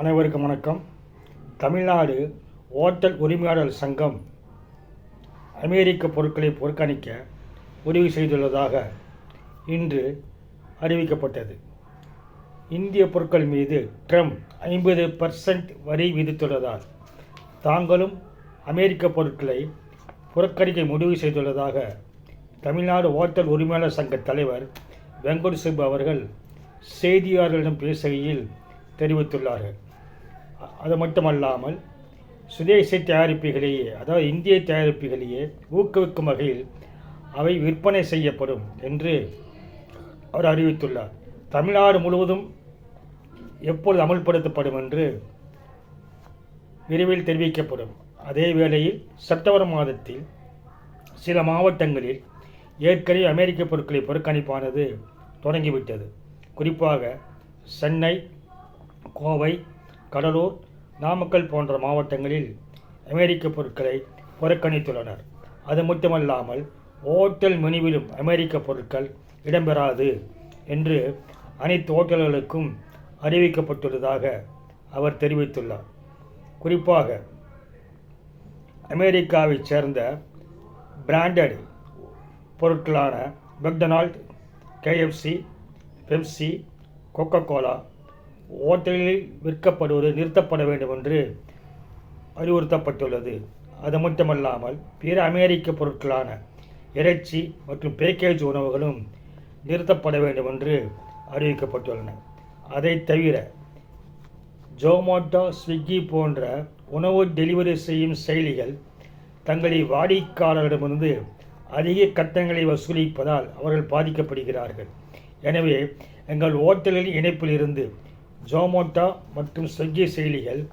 அனைவருக்கும் வணக்கம். தமிழ்நாடு ஓட்டல் உரிமையாளர் சங்கம் அமெரிக்க பொருட்களை புறக்கணிக்க உதவி செய்துள்ளதாக இன்று அறிவிக்கப்பட்டது. இந்திய பொருட்கள் மீது ட்ரம்ப் ஐம்பது பர்சன்ட் வரி விதித்துள்ளதால் தாங்களும் அமெரிக்க பொருட்களை புறக்கணிக்க முடிவு செய்துள்ளதாக தமிழ்நாடு ஓட்டல் உரிமையாளர் சங்க தலைவர் வெங்கட் சிபு அவர்கள் செய்தியாளர்களிடம் பேசுகையில் தெரிவித்துள்ளார்கள். அது மட்டுமல்லாமல் சுதேச தயாரிப்புகளையே அதாவது இந்திய தயாரிப்புகளையே ஊக்குவிக்கும் வகையில் அவை விற்பனை செய்யப்படும் என்று அவர் அறிவித்துள்ளார். தமிழ்நாடு முழுவதும் எப்பொழுது அமல்படுத்தப்படும் என்று விரைவில் தெரிவிக்கப்படும். அதே வேளையில் செப்டம்பர் மாதத்தில் சில மாவட்டங்களில் ஏற்கனவே அமெரிக்க பொருட்களை புறக்கணிப்பானது தொடங்கிவிட்டது. குறிப்பாக சென்னை கோவை கடலூர் நாமக்கல் போன்ற மாவட்டங்களில் அமெரிக்க பொருட்களை புறக்கணித்துள்ளனர். அது மட்டுமல்லாமல் ஓட்டல் மெனுவிலும் அமெரிக்க பொருட்கள் இடம்பெறாது என்று அனைத்து ஓட்டல்களுக்கும் அறிவிக்கப்பட்டுள்ளதாக அவர் தெரிவித்துள்ளார். குறிப்பாக அமெரிக்காவைச் சேர்ந்த பிராண்டட் பொருட்களான McDonald KFC Pepsi Coca Cola ஓட்டலில் விற்கப்படுவது நிறுத்தப்பட வேண்டும் என்று அறிவுறுத்தப்பட்டுள்ளது. அது மட்டுமல்லாமல் பிற அமெரிக்க பொருட்களான இறைச்சி மற்றும் பேக்கேஜ் உணவுகளும் நிறுத்தப்பட வேண்டும் என்று அறிவிக்கப்பட்டுள்ளன. அதை தவிர ஜோமோட்டோ ஸ்விக்கி போன்ற உணவு டெலிவரி செய்யும் செயலிகள் தங்களை வாடிக்கையாளரிடமிருந்து அதிக கட்டணங்களை வசூலிப்பதால் அவர்கள் பாதிக்கப்படுகிறார்கள். எனவே எங்கள் ஓட்டலின் இணைப்பிலிருந்து ஜோமோட்டோ மற்றும் ஸ்விக்கி செயலிகள்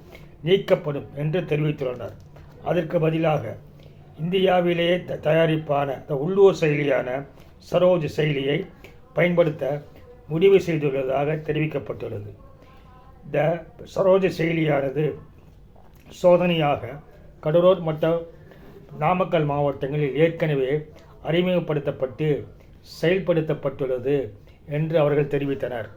நீக்கப்படும் என்று தெரிவித்துள்ளனர். அதற்கு பதிலாக இந்தியாவிலேயே த- தயாரிப்பான உள்ளூர் செயலியான சரோஜ் செயலியை பயன்படுத்த முடிவு செய்துள்ளதாக தெரிவிக்கப்பட்டுள்ளது. த சரோஜ் செயலியானது சோதனையாக கடலூர் மற்றும் நாமக்கல் மாவட்டங்களில் ஏற்கனவே அறிமுகப்படுத்தப்பட்டு செயல்படுத்தப்பட்டுள்ளது என்று அவர்கள் தெரிவித்தனர்.